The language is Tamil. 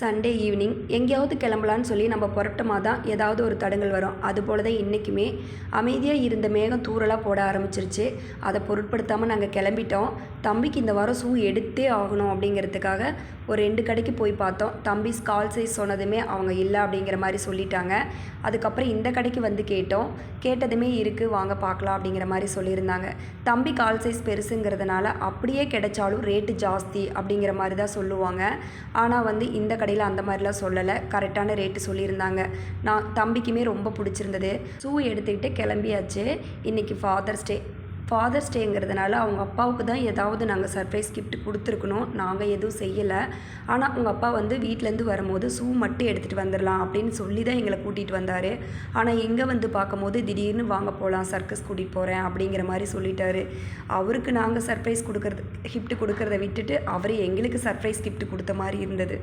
சண்டே ஈவினிங் எங்கேயாவது கிளம்பலான்னு சொல்லி நம்ம புரட்டமாக தான் ஏதாவது ஒரு தடங்கள் வரும். அதுபோல தான் இன்றைக்குமே அமைதியாக இருந்த மேகம் தூறலாக போட ஆரம்பிச்சிருச்சு. அதை பொருட்படுத்தாமல் நாங்கள் கிளம்பிட்டோம். தம்பிக்கு இந்த வாரம் ஷூ எடுத்தே ஆகணும் அப்படிங்கிறதுக்காக ஒரு ரெண்டு கடைக்கு போய் பார்த்தோம். தம்பி ஸ்கால் சைஸ் சொன்னதுமே அவங்க இல்லை அப்படிங்கிற மாதிரி சொல்லிட்டாங்க. அதுக்கப்புறம் இந்த கடைக்கு வந்து கேட்டோம். கேட்டதுமே இருக்குது வாங்க பார்க்கலாம் அப்படிங்கிற மாதிரி சொல்லியிருந்தாங்க. தம்பி கால் சைஸ் பெருசுங்கிறதுனால அப்படியே கிடைச்சாலும் ரேட்டு ஜாஸ்தி அப்படிங்கிற மாதிரி தான் சொல்லுவாங்க. ஆனால் வந்து இந்த கடையில் அந்த மாதிரிலாம் சொல்லலை. கரெக்டான ரேட்டு சொல்லியிருந்தாங்க. நான் தம்பிக்குமே ரொம்ப பிடிச்சிருந்தது. ஷூ எடுத்துக்கிட்டு கிளம்பியாச்சு. இன்றைக்கி ஃபாதர்ஸ் டே ஃபாதர்ஸ் டேங்கிறதுனால அவங்க அப்பாவுக்கு தான் ஏதாவது நாங்கள் சர்ப்ரைஸ் கிஃப்ட் கொடுத்துருக்கணும். நாங்கள் எதுவும் செய்யலை. ஆனால் உங்கள் அப்பா வந்து வீட்டிலேருந்து வரும்போது ஷூ மட்டும் எடுத்துகிட்டு வந்துடலாம் அப்படின்னு சொல்லி தான் எங்களை கூட்டிகிட்டு வந்தார். ஆனால் எங்கே வந்து பார்க்கும்போது திடீர்னு வாங்க போகலாம் சர்க்கஸ் கூட்டிகிட்டு போகிறேன் அப்படிங்கிற மாதிரி சொல்லிட்டாரு. அவருக்கு நாங்கள் சர்ப்ரைஸ் கொடுக்கறது கிஃப்ட் கொடுக்கறத விட்டுட்டு அவர் எங்களுக்கு சர்ப்ரைஸ் கிஃப்ட் கொடுத்த மாதிரி இருந்தது.